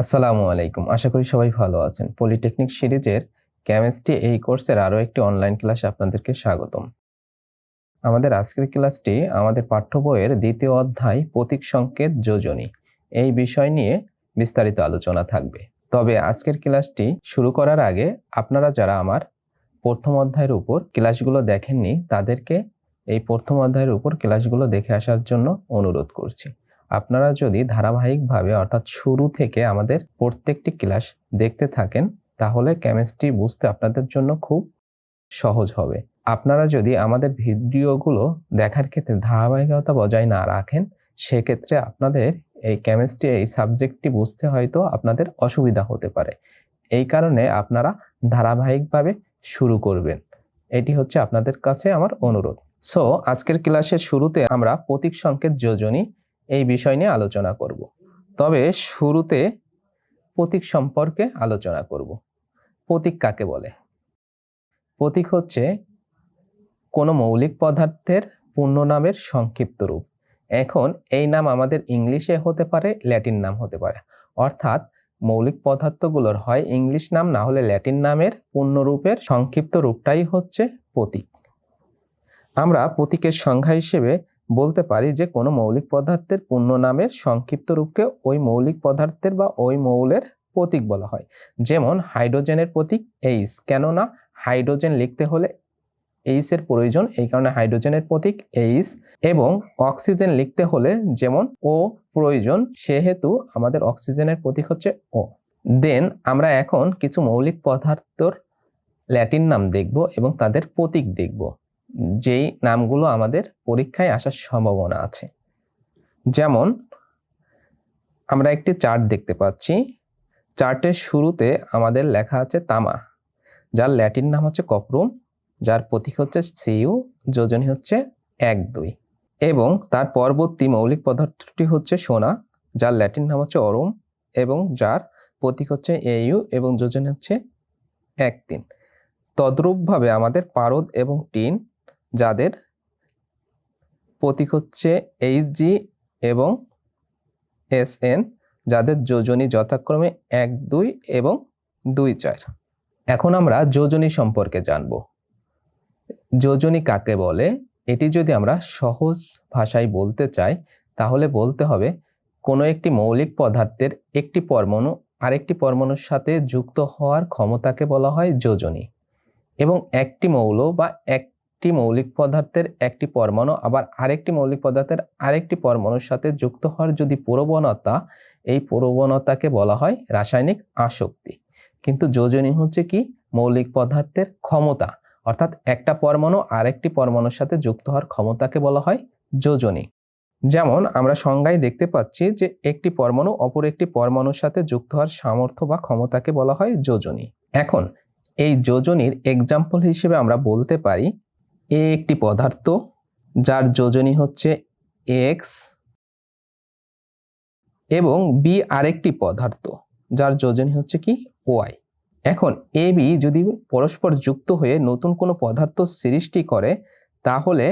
আসসালামু আলাইকুম। আশা করি সবাই ভালো আছেন। পলিটেকনিক সিরিজের কেমিস্ট্রি এই কোর্সের আরও একটি অনলাইন ক্লাসে আপনাদেরকে স্বাগতম। আমাদের আজকের ক্লাসটি আমাদের পাঠ্য বইয়ের দ্বিতীয় অধ্যায়, প্রতীক সংকেত, যোজনী। এই বিষয় নিয়ে বিস্তারিত আলোচনা থাকবে। তবে আজকের ক্লাসটি শুরু করার আগে আপনারা যারা আমার প্রথম অধ্যায়ের উপর ক্লাসগুলো দেখেননি, তাদেরকে এই প্রথম অধ্যায়ের উপর ক্লাসগুলো দেখে আসার জন্য অনুরোধ করছি। আপনারা যদি ধারাবাহিকভাবে, অর্থাৎ শুরু থেকে আমাদের প্রত্যেকটি ক্লাস দেখতে থাকেন, তাহলে কেমিস্ট্রি বুঝতে আপনাদের জন্য খুব সহজ হবে। আপনারা যদি আমাদের ভিডিওগুলো দেখার ক্ষেত্রে ধারাবাহিকতা বজায় না রাখেন, সেক্ষেত্রে আপনাদের এই কেমিস্ট্রি এই সাবজেক্টটি বুঝতে হয়তো আপনাদের অসুবিধা হতে পারে। এই কারণে আপনারা ধারাবাহিকভাবে শুরু করবেন। এটি হচ্ছে আপনাদের কাছে আমার অনুরোধ। সো আজকের ক্লাসের শুরুতে আমরা প্রতীক সংকেত যোজনী এই বিষয় নিয়ে আলোচনা করব। তবে শুরুতে প্রতীক সম্পর্কে আলোচনা করব। প্রতীক কাকে বলে? প্রতীক হচ্ছে কোনো মৌলিক পদার্থের পূর্ণ নামের সংক্ষিপ্ত রূপ। এখন এই নাম আমাদের ইংলিশে হতে পারে, ল্যাটিন নাম হতে পারে। অর্থাৎ মৌলিক পদার্থগুলোর হয় ইংলিশ নাম, না হলে ল্যাটিন নামের পূর্ণরূপের সংক্ষিপ্ত রূপটাই হচ্ছে প্রতীক। আমরা প্রতীকের সংজ্ঞা হিসেবে বলতে পারি যে কোনো মৌলিক পদার্থের পূর্ণ নামের সংক্ষিপ্ত রূপকে ওই মৌলিক পদার্থের বা ওই মৌলের প্রতীক বলা হয়। যেমন হাইড্রোজেনের প্রতীক এইস কেননা হাইড্রোজেন লিখতে হলে এইস এর প্রয়োজন, এই কারণে হাইড্রোজেনের প্রতীক এইস এবং অক্সিজেন লিখতে হলে যেমন ও প্রয়োজন, সেহেতু আমাদের অক্সিজেনের প্রতীক হচ্ছে ও দেন আমরা এখন কিছু মৌলিক পদার্থর ল্যাটিন নাম দেখব এবং তাদের প্রতীক দেখব। যেই নামগুলো আমাদের পরীক্ষায় আসার সম্ভাবনা আছে। যেমন, আমরা একটি চার্ট দেখতে পাচ্ছি। চার্টের শুরুতে আমাদের লেখা আছে তামা, যার ল্যাটিন নাম হচ্ছে কপরুম যার প্রতীক হচ্ছে সিইউ যোজনী হচ্ছে এক দুই। এবং তার পরবর্তী মৌলিক পদার্থটি হচ্ছে সোনা, যার ল্যাটিন নাম হচ্ছে অরুম এবং যার প্রতীক হচ্ছে এইউ এবং যোজনী হচ্ছে এক তিন। তদ্রূপভাবে আমাদের পারদ এবং টিন যাদের প্রতীক হচ্ছে এইচ জি এবং এস এন যাদের যোজনী যথাক্রমে এক, দুই এবং দুই, চার। এখন আমরা যোজনী সম্পর্কে জানব। যোজনী কাকে বলে? এটি যদি আমরা সহজ ভাষায় বলতে চাই, তাহলে বলতে হবে কোনো একটি মৌলিক পদার্থের একটি পরমাণু আরেকটি পরমাণুর সাথে যুক্ত হওয়ার ক্ষমতাকে বলা হয় যোজনী এবং একটি মৌল বা একটি মৌলিক পদার্থের একটি পরমাণু আবার আরেকটি মৌলিক পদার্থের আরেকটি পরমাণুর সাথে যুক্ত হওয়ার যদি প্রবণতা, এই প্রবণতাকে বলা হয় রাসায়নিক আসক্তি। কিন্তু যোজনী হচ্ছে কি? মৌলিক পদার্থের ক্ষমতা। অর্থাৎ একটা পরমাণু আরেকটি পরমাণুর সাথে যুক্ত হওয়ার ক্ষমতাকে বলা হয় যোজনী। যেমন আমরা সংজ্ঞায় দেখতে পাচ্ছি যে একটি পরমাণু অপর একটি পরমাণুর সাথে যুক্ত হওয়ার সামর্থ্য বা ক্ষমতাকে বলা হয় যোজনী। এখন এই যোজনীর এক্সাম্পল হিসেবে আমরা বলতে পারি এ একটি পদার্থ, যার যোজনী হচ্ছে এক্স এবং বি আরেকটি পদার্থ, যার যোজনী হচ্ছে কি ওয়াই এখন এ বি যদি পরস্পর যুক্ত হয়ে নতুন কোনো পদার্থ সৃষ্টি করে, তাহলে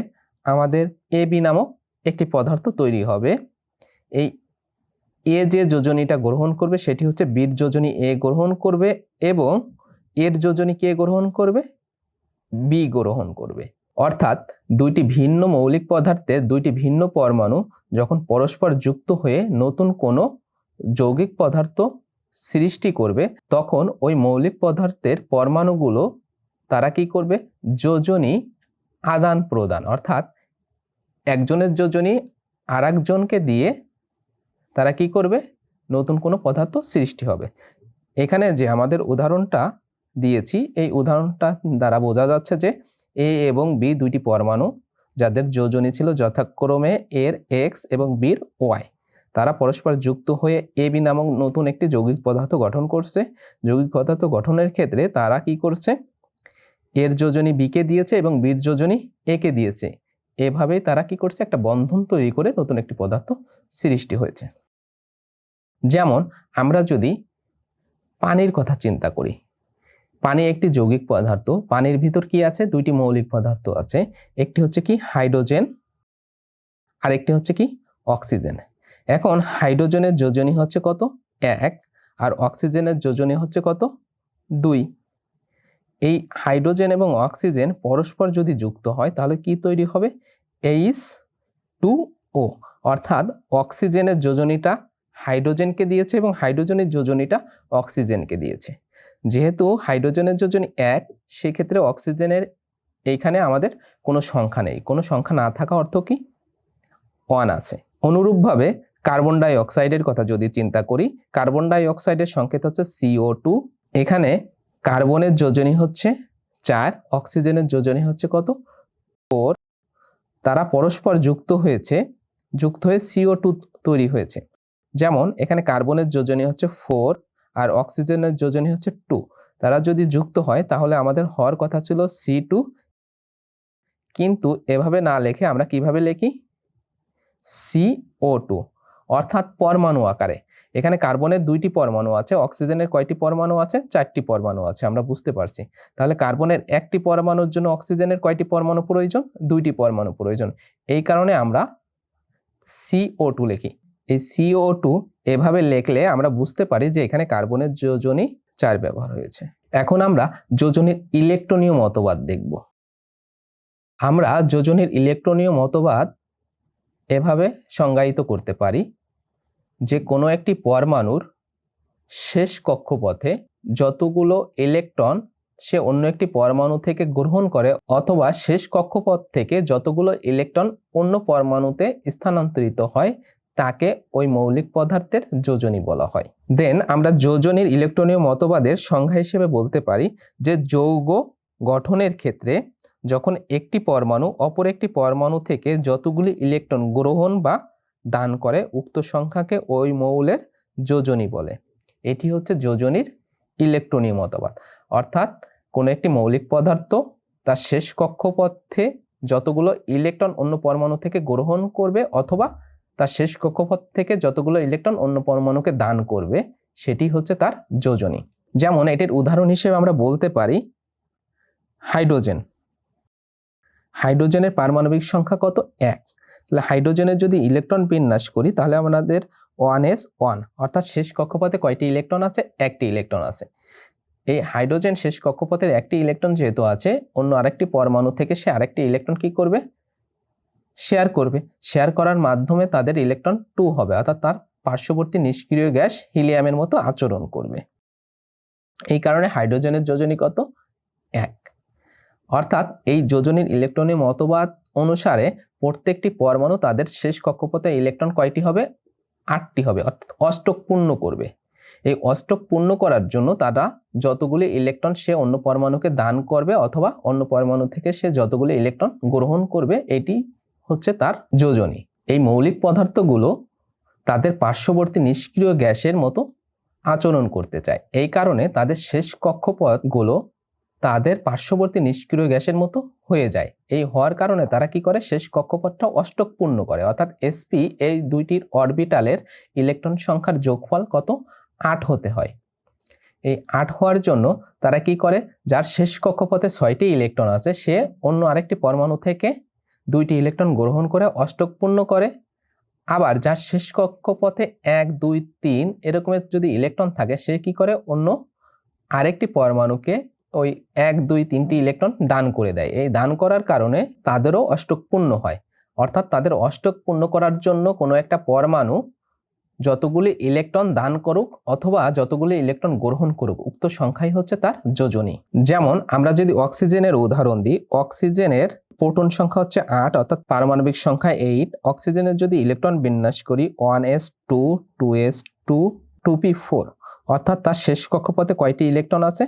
আমাদের এ বি নামক একটি পদার্থ তৈরি হবে। এই এ যে যোজনীটা গ্রহণ করবে, সেটি হচ্ছে বির যোজনী এ গ্রহণ করবে এবং এর যোজনী কে গ্রহণ করবে? বি গ্রহণ করবে। অর্থাৎ দুইটি ভিন্ন মৌলিক পদার্থের দুইটি ভিন্ন পরমাণু যখন পরস্পর যুক্ত হয়ে নতুন কোনো যৌগিক পদার্থ সৃষ্টি করবে, তখন ওই মৌলিক পদার্থের পরমাণুগুলো তারা কি করবে? যোজনী আদান প্রদান। অর্থাৎ একজনের যোজনী আর একজনকে দিয়ে তারা কি করবে? নতুন কোনো পদার্থ সৃষ্টি হবে। এখানে যে আমাদের উদাহরণটা দিয়েছি, এই উদাহরণটা দ্বারা বোঝা যাচ্ছে যে এ এবং বি দুইটি পরমাণু যাদের যোজনী ছিল যথাক্রমে এর এক্স এবং বির ওয়াই। তারা পরস্পর যুক্ত হয়ে এ বি নামক নতুন একটি যৌগিক পদার্থ গঠন করছে। যৌগিক পদার্থ গঠনের ক্ষেত্রে তারা কি করছে? এর যোজনী বিকে দিয়েছে এবং বির যোজনী একে দিয়েছে। এভাবেই তারা কি করছে? একটা বন্ধন তৈরি করে নতুন একটি পদার্থ সৃষ্টি হয়েছে। যেমন আমরা যদি পানির কথা চিন্তা করি পানি একটি যৌগিক পদার্থ। পানির ভিতর কি আছে? দুইটি মৌলিক পদার্থ আছে। একটি হচ্ছে কি হাইড্রোজেন আর একটি হচ্ছে কি অক্সিজেন। এখন হাইড্রোজেনের যোজনী হচ্ছে কত? এক। আর অক্সিজেনের যোজনী হচ্ছে কত? দুই। এই হাইড্রোজেন এবং অক্সিজেন পরস্পর যদি যুক্ত হয়, তাহলে কি তৈরি হবে? H two O. অর্থাৎ অক্সিজেনের যোজনীটা হাইড্রোজেনকে দিয়েছে এবং হাইড্রোজেনের যোজনীটা অক্সিজেনকে দিয়েছে। যেহেতু হাইড্রোজেনের যোজনী এক, সেক্ষেত্রে অক্সিজেনের এইখানে আমাদের কোনো সংখ্যা নেই। কোনো সংখ্যা না থাকা অর্থ কি? ওয়ান আছে। অনুরূপভাবে কার্বন ডাই অক্সাইডের কথা যদি চিন্তা করি কার্বন ডাই অক্সাইডের সংকেত হচ্ছে সিও টু এখানে কার্বনের যোজনী হচ্ছে চার, অক্সিজেনের যোজনী হচ্ছে কত? ফোর তারা পরস্পর যুক্ত হয়েছে, যুক্ত হয়ে সিও টু তৈরি হয়েছে। যেমন এখানে কার্বনের যোজনী হচ্ছে ফোর আর অক্সিজেনের যোজনী হচ্ছে টু। তারা যদি যুক্ত হয়, তাহলে আমাদের হওয়ার কথা ছিল সি টু। কিন্তু এভাবে না লিখে আমরা কীভাবে লিখি? ও টু, অর্থাৎ পরমাণু আকারে। এখানে কার্বনের দুইটি পরমাণু আছে, অক্সিজেনের কয়টি পরমাণু আছে? চারটি পরমাণু আছে, আমরা বুঝতে পারছি। তাহলে কার্বনের একটি পরমাণুর জন্য অক্সিজেনের কয়টি পরমাণু প্রয়োজন? দুইটি পরমাণু প্রয়োজন। এই কারণে আমরা সিও টু লিখি। এই সিও টু এভাবে লিখলে আমরা বুঝতে পারি যে এখানে কার্বনের যোজনী চার ব্যবহার হয়েছে। এখন আমরা যোজনীর ইলেকট্রনীয় মতবাদ দেখব। আমরা যোজনীর ইলেকট্রনীয় মতবাদ এভাবে সংজ্ঞায়িত করতে পারি যে কোনো একটি পরমাণুর শেষ কক্ষপথে যতগুলো ইলেকট্রন সে অন্য একটি পরমাণু থেকে গ্রহণ করে অথবা শেষ কক্ষপথ থেকে যতগুলো ইলেকট্রন অন্য পরমাণুতে স্থানান্তরিত হয় তাকে ওই মৌলিক পদার্থের যোজনী বলা হয়। দেন আমরা যোজনীর ইলেকট্রনীয় মতবাদের সংজ্ঞা হিসেবে বলতে পারি যে যৌগ গঠনের ক্ষেত্রে যখন একটি পরমাণু অপর একটি পরমাণু থেকে যতগুলি ইলেকট্রন গ্রহণ বা দান করে উক্ত সংখ্যাকে ওই মৌলের যোজনী বলে। এটি হচ্ছে যোজনীর ইলেকট্রনীয় মতবাদ। অর্থাৎ কোনো একটি মৌলিক পদার্থ তার শেষ কক্ষপথে যতগুলো ইলেকট্রন অন্য পরমাণু থেকে গ্রহণ করবে অথবা তার শেষ কক্ষপথ থেকে যতগুলো ইলেকট্রন অন্য পরমাণুকে দান করবে, সেটি হচ্ছে তার যোজনী। যেমন এটির উদাহরণ হিসেবে আমরা বলতে পারি, হাইড্রোজেন। হাইড্রোজেনের পারমাণবিক সংখ্যা কত? এক। তাহলে হাইড্রোজেনের যদি ইলেকট্রন বিন্যাস করি, তাহলে আমাদের ওয়ান এস ওয়ান অর্থাৎ শেষ কক্ষপথে কয়টি ইলেকট্রন আছে? একটি ইলেকট্রন আছে। এই হাইড্রোজেন শেষ কক্ষপথের একটি ইলেকট্রন যেহেতু আছে, অন্য আরেকটি পরমাণু থেকে সে আরেকটি ইলেকট্রন কি করবে? শেয়ার করবে। শেয়ার করার মাধ্যমে তাদের ইলেকট্রন টু হবে, অর্থাৎ তার পার্শ্ববর্তী নিষ্ক্রিয় গ্যাস হিলিয়ামের মতো আচরণ করবে। এই কারণে হাইড্রোজেনের যোজনী কত? এক। অর্থাৎ এই যোজনীর ইলেকট্রনের মতবাদ অনুসারে প্রত্যেকটি পরমাণু তাদের শেষ কক্ষপথে ইলেকট্রন কয়টি হবে? আটটি হবে, অর্থাৎ অষ্টক পূর্ণ করবে। এই অষ্টক পূর্ণ করার জন্য তারা যতগুলি ইলেকট্রন সে অন্য পরমাণুকে দান করবে অথবা অন্য পরমাণু থেকে সে যতগুলি ইলেকট্রন গ্রহণ করবে, এটি হচ্ছে তার যোজনী। এই মৌলিক পদার্থগুলো তাদের পার্শ্ববর্তী নিষ্ক্রিয় গ্যাসের মতো আচরণ করতে চায়। এই কারণে তাদের শেষ কক্ষপথগুলো তাদের পার্শ্ববর্তী নিষ্ক্রিয় গ্যাসের মতো হয়ে যায়। এই হওয়ার কারণে তারা কি করে? শেষ কক্ষপথটা অষ্টক পূর্ণ করে। অর্থাৎ এসপি এই দুইটির অরবিটালের ইলেকট্রন সংখ্যার যোগফল কত? আট হতে হয়। এই আট হওয়ার জন্য তারা কি করে? যার শেষ কক্ষপথে ছয়টি ইলেকট্রন আছে, সে অন্য আরেকটি পরমাণু থেকে দুইটি ইলেকট্রন গ্রহণ করে অষ্টক পূর্ণ করে। আবার যার শেষ কক্ষপথে এক, দুই, তিন এরকমের যদি ইলেকট্রন থাকে, সে কি করে? অন্য আরেকটি পরমাণুকে ওই এক, দুই, তিনটি ইলেকট্রন দান করে দেয়। এই দান করার কারণে তাদেরও অষ্টক পূর্ণ হয়। অর্থাৎ তাদের অষ্টক পূর্ণ করার জন্য কোনো একটা পরমাণু যতগুলি ইলেকট্রন দান করুক অথবা যতগুলি ইলেকট্রন গ্রহণ করুক, উক্ত সংখ্যাই হচ্ছে তার যোজনী। যেমন আমরা যদি অক্সিজেনের উদাহরণ দিই, অক্সিজেনের প্রোটন সংখ্যা হচ্ছে আট, অর্থাৎ পারমাণবিক সংখ্যা এইট অক্সিজেনের যদি ইলেকট্রন বিন্যাস করি one S two two S two two P four অর্থাৎ তার শেষ কক্ষপথে কয়টি ইলেকট্রন আছে?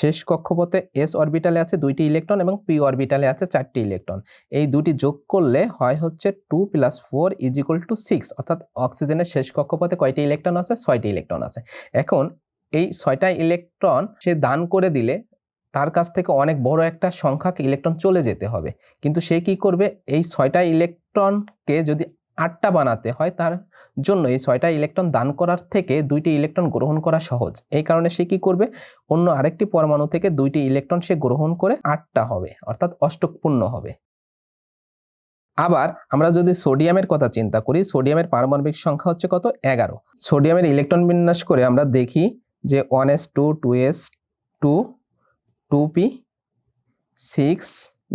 শেষ কক্ষপথে এস অরবিটালে আছে দুইটি ইলেকট্রন এবং পি অরবিটালে আছে চারটি ইলেকট্রন। এই দুটি যোগ করলে হয় হচ্ছে two plus four is equal to six অর্থাৎ অক্সিজেনের শেষ কক্ষপথে কয়টি ইলেকট্রন আছে? ছয়টি ইলেকট্রন আছে। এখন এই ছয়টা ইলেকট্রন সে দান করে দিলে তার কাছ থেকে অনেক বড় একটা সংখ্যক ইলেকট্রন চলে যেতে হবে। কিন্তু সে কি করবে? এই ছয়টা ইলেকট্রনকে যদি আটটা বানাতে হয়, তার জন্য এই ছয়টা ইলেকট্রন দান করার থেকে দুইটি ইলেকট্রন গ্রহণ করা সহজ। এই কারণে সে কি করবে? অন্য আরেকটি পরমাণু থেকে দুইটি ইলেকট্রন সে গ্রহণ করে আটটা হবে, অর্থাৎ অষ্টক পূর্ণ হবে। আবার আমরা যদি সোডিয়ামের কথা চিন্তা করি, সোডিয়ামের পারমাণবিক সংখ্যা হচ্ছে কত? এগারো। সোডিয়ামের ইলেকট্রন বিন্যাস করে আমরা দেখি যে one S two two S two two P, six,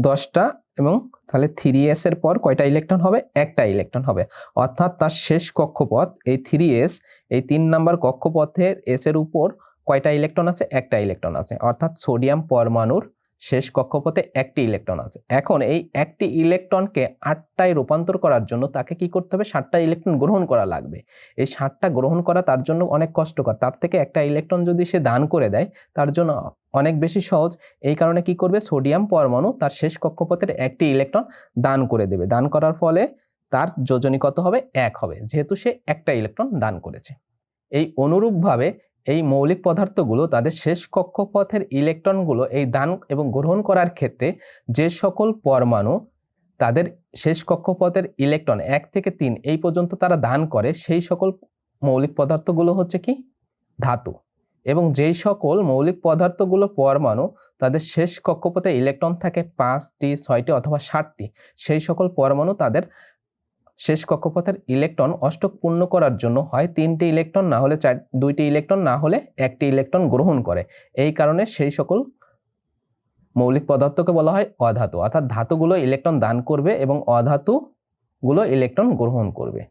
দশটা এবং তাহলে থ্রি এস এর পর কয়টা ইলেকট্রন হবে? একটা ইলেকট্রন হবে। অর্থাৎ তার শেষ কক্ষপথ, এই থ্রি এস এই তিন নাম্বার কক্ষপথের এস এর উপর কয়টা ইলেকট্রন আছে? একটা ইলেকট্রন আছে। অর্থাৎ সোডিয়াম পরমাণুর শেষ কক্ষপথে একটি ইলেকট্রন আছে। এখন এই একটি ইলেকট্রনকে আটটায় রূপান্তর করার জন্য তাকে কি করতে হবে? ষাটটা ইলেকট্রন গ্রহণ করা লাগবে। এই ষাটটা গ্রহণ করা তার জন্য অনেক কষ্টকর। তার থেকে একটা ইলেকট্রন যদি সে দান করে দেয়, তার জন্য অনেক বেশি সহজ। এই কারণে কি করবে? সোডিয়াম পরমাণু তার শেষ কক্ষপথের একটি ইলেকট্রন দান করে দেবে। দান করার ফলে তার যোজনী কত হবে? এক হবে। যেহেতু সে একটা ইলেকট্রন দান করেছে। এই অনুরূপভাবে এই মৌলিক পদার্থগুলো তাদের শেষ কক্ষপথের ইলেকট্রনগুলো এই দান এবং গ্রহণ করার ক্ষেত্রে যে সকল পরমাণু তাদের শেষ কক্ষপথের ইলেকট্রন এক থেকে তিন এই পর্যন্ত তারা দান করে, সেই সকল মৌলিক পদার্থগুলো হচ্ছে কি? ধাতু। এবং যেই সকল মৌলিক পদার্থগুলো পরমাণু তাদের শেষ কক্ষপথে ইলেকট্রন থাকে পাঁচটি, ছয়টি অথবা ষাটটি সেই সকল পরমাণু তাদের শেষ কক্ষপথের ইলেকট্রন অষ্টক পূর্ণ করার জন্য হয় তিনটি ইলেকট্রন, না হলে চার, দুইটি ইলেকট্রন, না হলে একটি ইলেকট্রন গ্রহণ করে। এই কারণে সেই সকল মৌলিক পদার্থকে বলা হয় অধাতু। অর্থাৎ ধাতুগুলো ইলেকট্রন দান করবে এবং অধাতুগুলো ইলেকট্রন গ্রহণ করবে।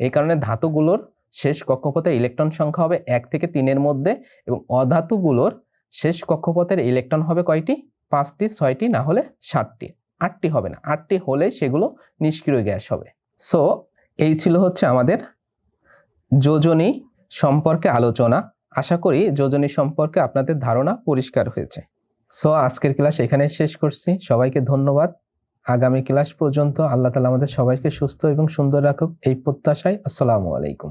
এই কারণে ধাতুগুলোর শেষ কক্ষপথে ইলেকট্রন সংখ্যা হবে এক থেকে তিনের মধ্যে এবং অধাতুগুলোর শেষ কক্ষপথের ইলেকট্রন হবে কয়টি? পাঁচটি, ছয়টি, না হলে ষাটটি আটটি হবে না। আটটি হলে সেগুলো নিষ্ক্রিয় গ্যাস হবে। সো এই ছিল হচ্ছে আমাদের যোজনী সম্পর্কে আলোচনা। আশা করি যোজনী সম্পর্কে আপনাদের ধারণা পরিষ্কার হয়েছে। সো আজকের ক্লাস এখানে শেষ করছি। সবাইকে ধন্যবাদ। আগামী ক্লাস পর্যন্ত আল্লাহ তালা আমাদের সবাইকে সুস্থ এবং সুন্দর রাখুক। এই প্রত্যাশায় আসসালামু আলাইকুম।